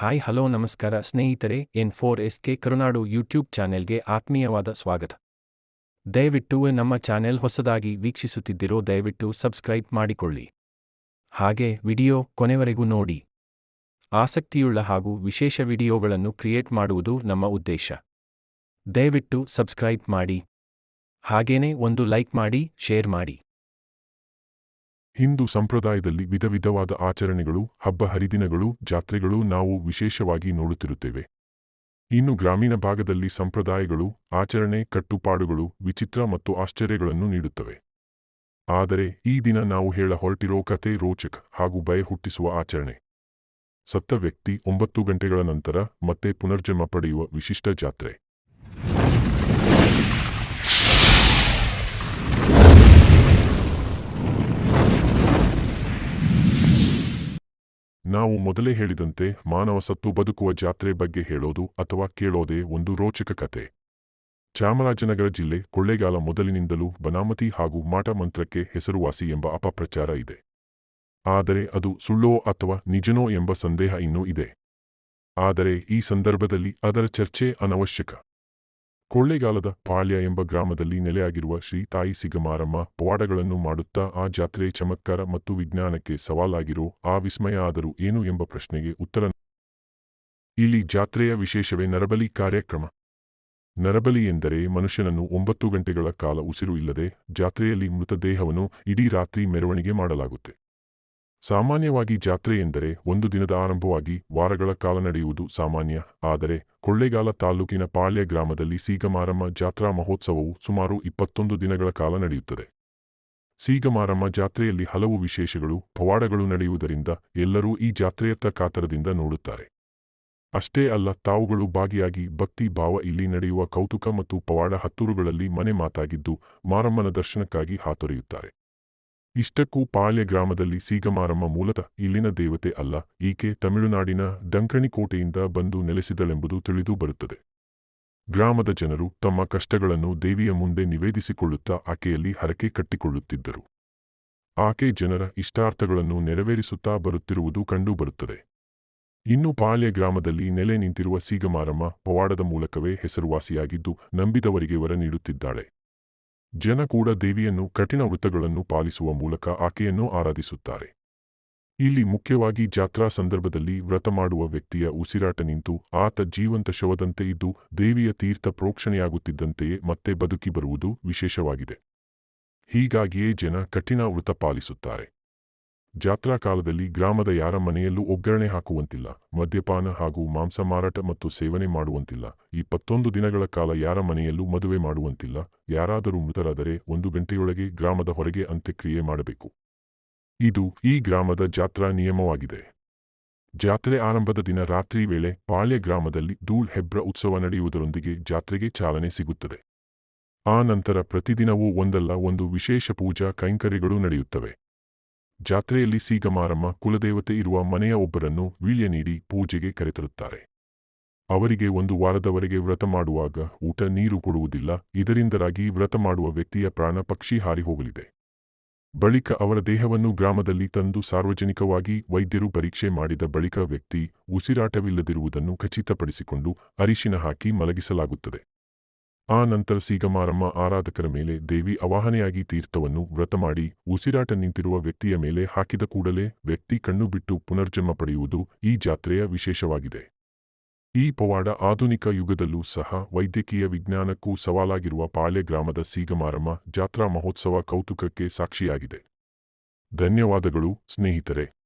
Hi, hello, ನಮಸ್ಕಾರ ಸ್ನೇಹಿತರೆ, N four S K Karunadu YouTube ಚಾನೆಲ್ಗೆ ಆತ್ಮೀಯವಾದ ಸ್ವಾಗತ. ದಯವಿಟ್ಟು ನಮ್ಮ ಚಾನೆಲ್ ಹೊಸದಾಗಿ ವೀಕ್ಷಿಸುತ್ತಿದ್ದಿರೋ ದಯವಿಟ್ಟು ಸಬ್ಸ್ಕ್ರೈಬ್ ಮಾಡಿಕೊಳ್ಳಿ. ಹಾಗೆ ವಿಡಿಯೋ ಕೊನೆವರೆಗೂ ನೋಡಿ. ಆಸಕ್ತಿಯುಳ್ಳ ಹಾಗೂ ವಿಶೇಷ ವಿಡಿಯೋಗಳನ್ನು ಕ್ರಿಯೇಟ್ ಮಾಡುವುದು ನಮ್ಮ ಉದ್ದೇಶ. ದಯವಿಟ್ಟು ಸಬ್ಸ್ಕ್ರೈಬ್ ಮಾಡಿ. ಹಾಗೇನೇ ಒಂದು ಲೈಕ್ ಮಾಡಿ, ಶೇರ್ ಮಾಡಿ. ಹಿಂದೂ ಸಂಪ್ರದಾಯದಲ್ಲಿ ವಿಧ ವಿಧವಾದ ಆಚರಣೆಗಳು, ಹಬ್ಬ ಹರಿದಿನಗಳು, ಜಾತ್ರೆಗಳು ನಾವು ವಿಶೇಷವಾಗಿ ನೋಡುತ್ತಿರುತ್ತೇವೆ. ಇನ್ನು ಗ್ರಾಮೀಣ ಭಾಗದಲ್ಲಿ ಸಂಪ್ರದಾಯಗಳು, ಆಚರಣೆ, ಕಟ್ಟುಪಾಡುಗಳು, ವಿಚಿತ್ರ ಮತ್ತು ಆಶ್ಚರ್ಯಗಳನ್ನು ನೀಡುತ್ತವೆ. ಆದರೆ ಈ ದಿನ ನಾವು ಹೇಳ ಹೊರಟಿರೋ ಕತೆ ರೋಚಕ ಹಾಗೂ ಭಯ ಹುಟ್ಟಿಸುವ ಆಚರಣೆ. ಸತ್ತ ವ್ಯಕ್ತಿ ಒಂಬತ್ತು ಗಂಟೆಗಳ ನಂತರ ಮತ್ತೆ ಪುನರ್ಜನ್ಮ ಪಡೆಯುವ ವಿಶಿಷ್ಟ ಜಾತ್ರೆ. ನಾವು ಮೊದಲೇ ಹೇಳಿದಂತೆ ಮಾನವ ಸತ್ತು ಬದುಕುವ ಜಾತ್ರೆ ಬಗ್ಗೆ ಹೇಳೋದು ಅಥವಾ ಕೇಳೋದೇ ಒಂದು ರೋಚಕ ಕತೆ ಚಾಮರಾಜನಗರ ಜಿಲ್ಲೆ ಕೊಳ್ಳೇಗಾಲ ಮೊದಲಿನಿಂದಲೂ ಬನಾಮತಿ ಹಾಗೂ ಮಾಟ ಮಂತ್ರಕ್ಕೆ ಹೆಸರುವಾಸಿ ಎಂಬ ಅಪಪ್ರಚಾರ ಇದೆ. ಆದರೆ ಅದು ಸುಳ್ಳೋ ಅಥವಾ ನಿಜನೋ ಎಂಬ ಸಂದೇಹ ಇನ್ನೂ ಇದೆ. ಆದರೆ ಈ ಸಂದರ್ಭದಲ್ಲಿ ಅದರ ಚರ್ಚೆ ಅನವಶ್ಯಕ. ಕೊಳ್ಳೇಗಾಲದ ಪಾಳ್ಯ ಎಂಬ ಗ್ರಾಮದಲ್ಲಿ ನೆಲೆಯಾಗಿರುವ ಶ್ರೀ ತಾಯಿ ಸಿಗಮಾರಮ್ಮ ಪವಾಡಗಳನ್ನು ಮಾಡುತ್ತಾ ಆ ಜಾತ್ರೆ ಚಮತ್ಕಾರ ಮತ್ತು ವಿಜ್ಞಾನಕ್ಕೆ ಸವಾಲಾಗಿರೋ ಆ ವಿಸ್ಮಯ ಆದರೂ ಏನು ಎಂಬ ಪ್ರಶ್ನೆಗೆ ಉತ್ತರ ಇಲ್ಲಿ ಜಾತ್ರೆಯ ವಿಶೇಷವೇ ನರಬಲಿ ಕಾರ್ಯಕ್ರಮ. ನರಬಲಿ ಎಂದರೆ ಮನುಷ್ಯನನ್ನು ಒಂಬತ್ತು ಗಂಟೆಗಳ ಕಾಲ ಉಸಿರು ಇಲ್ಲದೆ ಜಾತ್ರೆಯಲ್ಲಿ ಮೃತದೇಹವನ್ನು ಇಡೀ ರಾತ್ರಿ ಮೆರವಣಿಗೆ ಮಾಡಲಾಗುತ್ತೆ. ಸಾಮಾನ್ಯವಾಗಿ ಜಾತ್ರೆ ಎಂದರೆ ಒಂದು ದಿನದ ಆರಂಭವಾಗಿ ವಾರಗಳ ಕಾಲ ನಡೆಯುವುದು ಸಾಮಾನ್ಯ, ಆದರೆ ಕೊಳ್ಳೇಗಾಲ ತಾಲೂಕಿನ ಪಾಳ್ಯ ಗ್ರಾಮದಲ್ಲಿ ಸೀಗಮಾರಮ್ಮ ಜಾತ್ರಾ ಮಹೋತ್ಸವವು ಸುಮಾರು ಇಪ್ಪತ್ತೊಂದು ದಿನಗಳ ಕಾಲ ನಡೆಯುತ್ತದೆ. ಸೀಗಮಾರಮ್ಮ ಜಾತ್ರೆಯಲ್ಲಿ ಹಲವು ವಿಶೇಷಗಳು, ಪವಾಡಗಳು ನಡೆಯುವುದರಿಂದ ಎಲ್ಲರೂ ಈ ಜಾತ್ರೆಯತ್ತ ಕಾತರದಿಂದ ನೋಡುತ್ತಾರೆ. ಅಷ್ಟೇ ಅಲ್ಲ, ತಾವುಗಳು ಭಾಗಿಯಾಗಿ ಭಕ್ತಿ ಭಾವ ಇಲ್ಲಿ ನಡೆಯುವ ಕೌತುಕ ಮತ್ತು ಪವಾಡ ಹತ್ತೂರುಗಳಲ್ಲಿ ಮನೆ ಮಾತಾಗಿದ್ದು ಮಾರಮ್ಮನ ದರ್ಶನಕ್ಕಾಗಿ ಹಾತೊರೆಯುತ್ತಾರೆ. ಇಷ್ಟಕ್ಕೂ ಪಾಳ್ಯ ಗ್ರಾಮದಲ್ಲಿ ಸೀಗಮಾರಮ್ಮ ಮೂಲತಃ ಇಲ್ಲಿನ ದೇವತೆ ಅಲ್ಲ, ಈಕೆ ತಮಿಳುನಾಡಿನ ಡಂಕಣಿಕೋಟೆಯಿಂದ ಬಂದು ನೆಲೆಸಿದಳೆಂಬುದು ತಿಳಿದು ಬರುತ್ತದೆ. ಗ್ರಾಮದ ಜನರು ತಮ್ಮ ಕಷ್ಟಗಳನ್ನು ದೇವಿಯ ಮುಂದೆ ನಿವೇದಿಸಿಕೊಳ್ಳುತ್ತಾ ಆಕೆಯಲ್ಲಿ ಹರಕೆ ಕಟ್ಟಿಕೊಳ್ಳುತ್ತಿದ್ದರು. ಆಕೆ ಜನರ ಇಷ್ಟಾರ್ಥಗಳನ್ನು ನೆರವೇರಿಸುತ್ತಾ ಬರುತ್ತಿರುವುದು ಕಂಡುಬರುತ್ತದೆ ಇನ್ನು ಪಾಳ್ಯ ಗ್ರಾಮದಲ್ಲಿ ನೆಲೆ ನಿಂತಿರುವ ಸೀಗಮಾರಮ್ಮ ಪವಾಡದ ಮೂಲಕವೇ ಹೆಸರುವಾಸಿಯಾಗಿದ್ದು ನಂಬಿದವರಿಗೆ ವರ ನೀಡುತ್ತಿದ್ದಾಳೆ. ಜನ ಕೂಡ ದೇವಿಯನ್ನು ಕಠಿಣ ವೃತ್ತಗಳನ್ನು ಪಾಲಿಸುವ ಮೂಲಕ ಆಕೆಯನ್ನು ಆರಾಧಿಸುತ್ತಾರೆ. ಇಲ್ಲಿ ಮುಖ್ಯವಾಗಿ ಜಾತ್ರಾ ಸಂದರ್ಭದಲ್ಲಿ ವ್ರತ ಮಾಡುವ ವ್ಯಕ್ತಿಯ ಉಸಿರಾಟ ನಿಂತು ಆತ ಜೀವಂತ ಶವದಂತೆ ಇದ್ದು ದೇವಿಯ ತೀರ್ಥ ಪ್ರೋಕ್ಷಣೆಯಾಗುತ್ತಿದ್ದಂತೆಯೇ ಮತ್ತೆ ಬದುಕಿ ಬರುವುದು ವಿಶೇಷವಾಗಿದೆ. ಹೀಗಾಗಿಯೇ ಜನ ಕಠಿಣ ವೃತ ಪಾಲಿಸುತ್ತಾರೆ. ಜಾತ್ರಾ ಕಾಲದಲ್ಲಿ ಗ್ರಾಮದ ಯಾರ ಮನೆಯಲ್ಲೂ ಒಗ್ಗರಣೆ ಹಾಕುವಂತಿಲ್ಲ, ಮದ್ಯಪಾನ ಹಾಗೂ ಮಾಂಸ ಮಾರಾಟ ಮತ್ತು ಸೇವನೆ ಮಾಡುವಂತಿಲ್ಲ. ಇಪ್ಪತ್ತೊಂದು ದಿನಗಳ ಕಾಲ ಯಾರ ಮನೆಯಲ್ಲೂ ಮದುವೆ ಮಾಡುವಂತಿಲ್ಲ, ಯಾರಾದರೂ ಮೃತರಾದರೆ ಒಂದು ಗಂಟೆಯೊಳಗೆ ಗ್ರಾಮದ ಹೊರಗೆ ಅಂತ್ಯಕ್ರಿಯೆ ಮಾಡಬೇಕು. ಇದು ಈ ಗ್ರಾಮದ ಜಾತ್ರಾ ನಿಯಮವಾಗಿದೆ. ಜಾತ್ರೆ ಆರಂಭದ ದಿನ ರಾತ್ರಿ ವೇಳೆ ಪಾಳ್ಯ ಗ್ರಾಮದಲ್ಲಿ ಧೂಳ್ ಹೆಬ್ರ ಉತ್ಸವ ನಡೆಯುವುದರೊಂದಿಗೆ ಜಾತ್ರೆಗೆ ಚಾಲನೆ ಸಿಗುತ್ತದೆ. ಆ ನಂತರ ಪ್ರತಿದಿನವೂ ಒಂದಲ್ಲ ಒಂದು ವಿಶೇಷ ಪೂಜಾ ಕೈಂಕರ್ಯಗಳು ನಡೆಯುತ್ತವೆ. ಜಾತ್ರೆಯಲ್ಲಿ ಸೀಗಮಾರಮ್ಮ ಕುಲದೇವತೆ ಇರುವ ಮನೆಯ ಒಬ್ಬರನ್ನು ವೀಳ್ಯ ನೀಡಿ ಪೂಜೆಗೆ ಕರೆತರುತ್ತಾರೆ. ಅವರಿಗೆ ಒಂದು ವಾರದವರೆಗೆ ವ್ರತ ಮಾಡುವಾಗ ಊಟ ನೀರು ಕೊಡುವುದಿಲ್ಲ, ಇದರಿಂದರಾಗಿ ವ್ರತ ಮಾಡುವ ವ್ಯಕ್ತಿಯ ಪ್ರಾಣ ಪಕ್ಷಿ ಹಾರಿ ಹೋಗಲಿದೆ. ಬಳಿಕ ಅವರ ದೇಹವನ್ನು ಗ್ರಾಮದಲ್ಲಿ ತಂದು ಸಾರ್ವಜನಿಕವಾಗಿ ವೈದ್ಯರು ಪರೀಕ್ಷೆ ಮಾಡಿದ ಬಳಿಕ ವ್ಯಕ್ತಿ ಉಸಿರಾಟವಿಲ್ಲದಿರುವುದನ್ನು ಖಚಿತಪಡಿಸಿಕೊಂಡು ಅರಿಶಿನ ಹಾಕಿ ಮಲಗಿಸಲಾಗುತ್ತದೆ. ಆ ನಂತರ ಸೀಗಮಾರಮ್ಮ ಆರಾಧಕರ ಮೇಲೆ ದೇವಿ ಅವಾಹನೆಯಾಗಿ ತೀರ್ಥವನ್ನು ವ್ರತ ಮಾಡಿ ಉಸಿರಾಟ ನಿಂತಿರುವ ವ್ಯಕ್ತಿಯ ಮೇಲೆ ಹಾಕಿದ ಕೂಡಲೇ ವ್ಯಕ್ತಿ ಕಣ್ಣು ಬಿಟ್ಟು ಪುನರ್ಜನ್ಮ ಪಡೆಯುವುದು ಈ ಜಾತ್ರೆಯ ವಿಶೇಷವಾಗಿದೆ. ಈ ಪವಾಡ ಆಧುನಿಕ ಯುಗದಲ್ಲೂ ಸಹ ವೈದ್ಯಕೀಯ ವಿಜ್ಞಾನಕ್ಕೂ ಸವಾಲಾಗಿರುವ ಪಾಳೆ ಗ್ರಾಮದ ಸೀಗಮಾರಮ್ಮ ಜಾತ್ರಾ ಮಹೋತ್ಸವ ಕೌತುಕಕ್ಕೆ ಸಾಕ್ಷಿಯಾಗಿದೆ. ಧನ್ಯವಾದಗಳು ಸ್ನೇಹಿತರೆ.